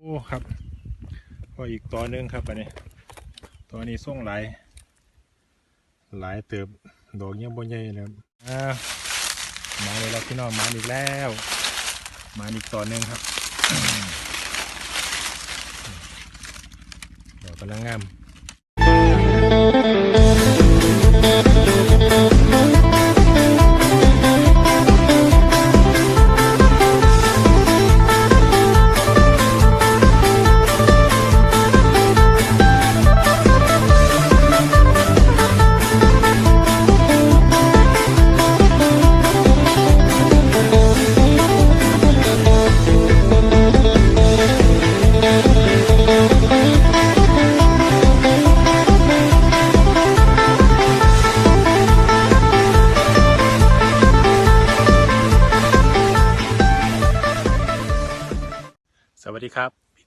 โอ้ครับพออีกตัวหนึงครับอันนี้ตัวนี้ส่งหลายหลายเติบดอกยังบนใหญ่เลยครับอ่ามาเลยแล้วพี่น้องมาอีกแล้ว มาอีกตัวหนึงครับเดี๋ยวกำลังงาม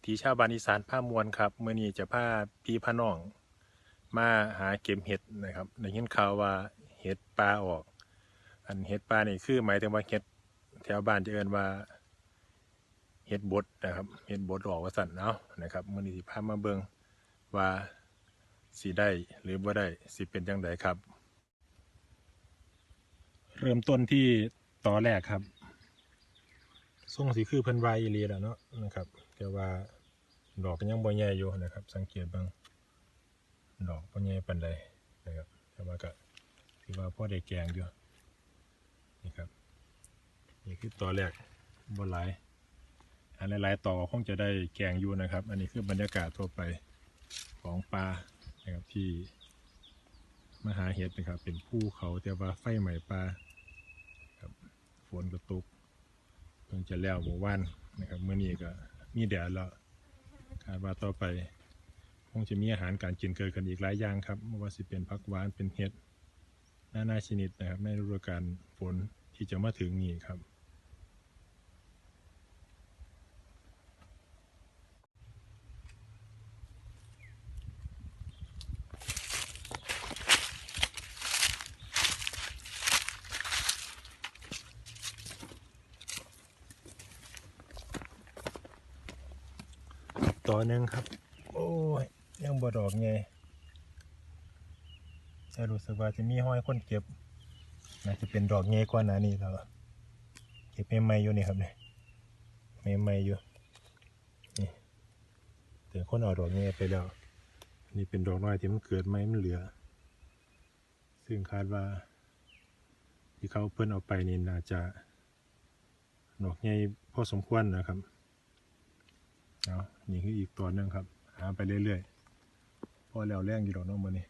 ดีชาวบานอีสานผ้ามวลครับเมื่อนี้จะพาพี่พาน้อง มาหาเก็บเห็ดนะครับได้ยินข่าวว่าเห็ดปลาออก อันเห็ดปลานี่คือหมายถึงว่าเห็ดแถวบ้านจะเอิ้นว่าเห็ดบดนะครับเห็ดบดออกว่าสั่นเนาะนะครับเมื่อนี้สิพามาเบิงว่าสิได้หรือบ่ได้สิเป็นจังไดครับ เริ่มต้นที่ตอแรกครับส่งสีคือเพิ่นไวอีหลีแล้วเนาะนะครับ แต่ว่าดอกก็ยังบ่ใหญ่อยู่นะครับ สังเกตเบางดอกบ่ใหญ่ปานใดนะครับแต่ว่าก็ถือว่าพ่อได้แกงอยู่นี่ครับนี่คือตัวแรกบ่หลายอันหลายๆต่อคงจะได้แกงอยู่นะครับ อันนี้คือบรรยากาศทั่วไปของปลานะครับที่มหาเห็ดนะครับ เป็นภูเขาแต่ว่าไฟใหม่ปลาครับฝนก็ตกเพิ่งจะแล้วเมื่อวานนะครับเมื่อนี้ก็ มีแดดแล้วคาดว่าต่อไป คงจะมีอาหารการกินเกิดกันอีกหลายอย่างครับไม่ว่าสิเป็นผักหวานเป็นเห็ดนานาชนิดนะครับ ในฤดูกาลฝนที่จะมาถึงนี้ครับ ต่อหนึ่งครับ โอ้ย ยังบ่ดอกไงจะรู้สึกว่าจะมีห้อยคนเก็บน่าจะเป็นดอกไงกว่านานี้แล้วเก็บใหม่อยู่นี่ครับเนี่ยใหม่อยู่นี่แต่คนเอาดอกไงไปแล้วนี่เป็นดอกน้อยที่มันเกิดใหม่มันเหลือ ซึ่งคาดว่า ที่เขาเพิ่นเอาไปนี่น่าจะดอกไงพอสมควรนะครับเอา นี่คืออีกตัวหนึ่งครับ หาไปเรื่อยๆพอแล้วแรงอยู่ดอกน้องมันนี่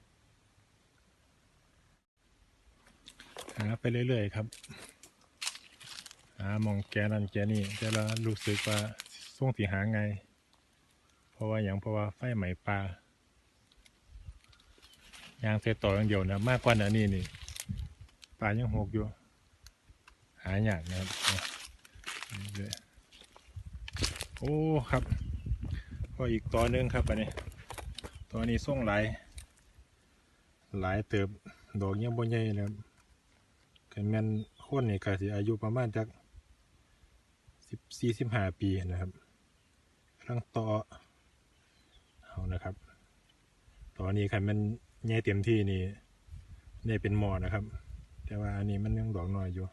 หาไปเรื่อยๆครับ หามองแกนั่นแกนี่แต่ละรู้สึกว่าส่วงสีหาไง เพราะว่าอย่างเพราะว่าไฟไหม้ปลายางเสต่ออย่างเดียวนะมากกว่านันนี่นี่ปลายังหกอยู่ หายากนะครับเรื่อยๆโอ้ครับ พออีกตัวหนึงครับอันนี้ตัวนี้ส่งหลายหลายเติบดอกยังบ่ใหญ่เลยครับกันแม่นคนนี่ก็สิอายุประมาณจักสิบสี่สิบห้าปีนะครับกำลังต่อเอานะครับตอนนี้คันมันใหญ่เต็มที่นี่นี่เป็นหมอนะครับ แต่ว่าอันนี้มันยังดอกน้อยอยู่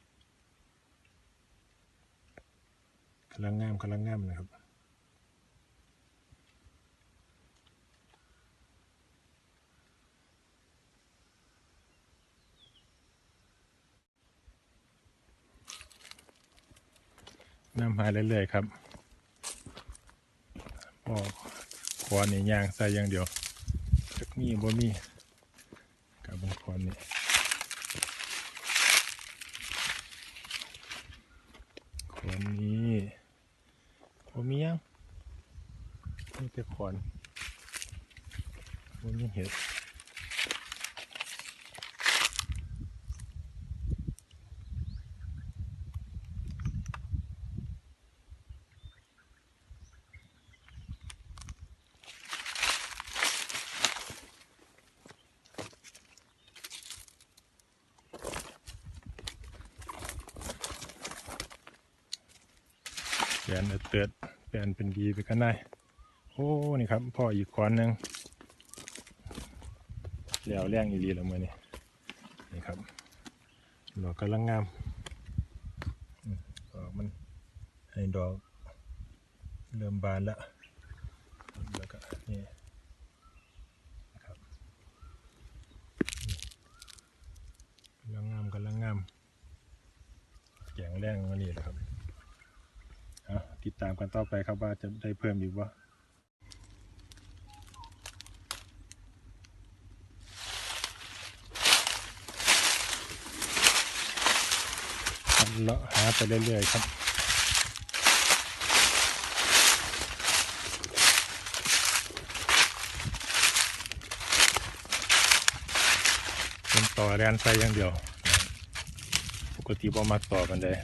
กำลังงามกำลังงามนะครับ นำหาเรื่อยๆครับพอคอนนี่ย่างใส่อย่างเดียวจักมีบ่มีกับบงคอนนี่คอนนี้บ่มียังมีแต่คอนบ่มีเห็ด เปลี่ยนเอเตือดเปลี่ยนเป็นดีไปกันได้อ้นี่ครับพ่ออีกก้อนหนึ่งแล้วแรงอีรีแล้วมือนี่นี่ครับดอกกำลังงามอืมดอกมันให้ดอกเริ่มบานล้วแล้วก็นี่นะครับกำลังงามกำลังงามแกงแรงวันนี้แหละครับ ติดตามกันต่อไปครับว่าจะได้เพิ่มอีกว่าเลาะหาไปเรื่อยๆครับเป็นต่อแรนไซอย่างเดียว ปกติบ่มักต่อกันเลย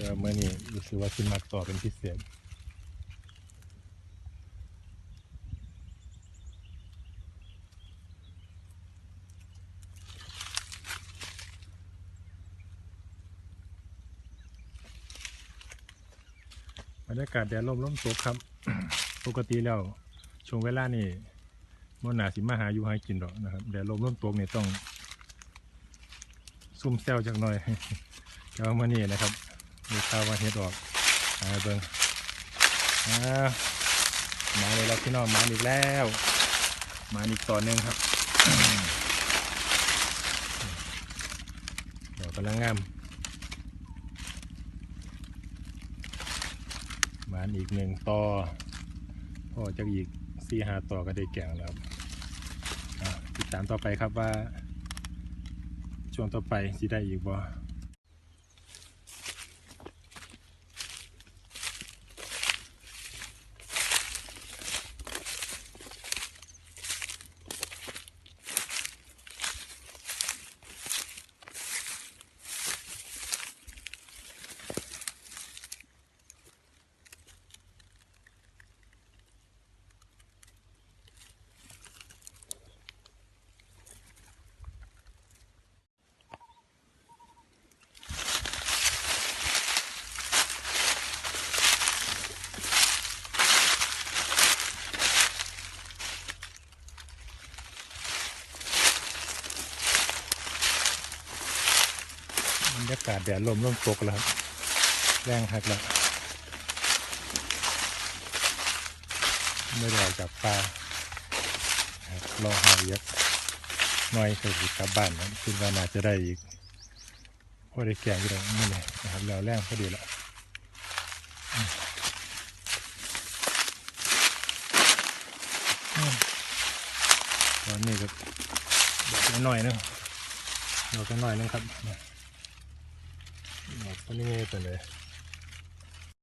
แต่ว่าเมื่อนี้รู้สึกว่าสิมักต่อเป็นพิเศษบรรยากาศแดดลมลมตกครับ ปกติแล้วช่วงเวลานี่มันหนาสิมาหาอยู่หากินดอกนะครับแดดลมลมตกนี่ยต้องซุ่มแซวจักหน่อยเช้ามานี่นะครับ มีข้าวว่าเฮ็ดออกหาเบิ่งอ่ามาเลยแล้วพี่น้องมาอีกแล้ว มาอีกต่อหนึ่งครับดอกกำลังงามมาอีกหนึ่งต่อพ่อจะอีกสี่หาต่อก็ได้แก่งแล้วอะติดตามต่อไปครับว่า ช่วงต่อไปสิได้อีกบ่าศแดดลมเริ่มตกแล้วครับแรงหักแล้วไม่ได้จากป่าครับรอหาเยอะน่อยก็สิกลับบ้านนะคิดว่าน่าจะได้อีกพอได้แก่อยู่แล้วนี่เลยนะครับแล้วแรงพอดีละอืมอืมตอนนี้ก็บอกน่อยๆนึงเรากันหน่อยนึงครับ 雷とね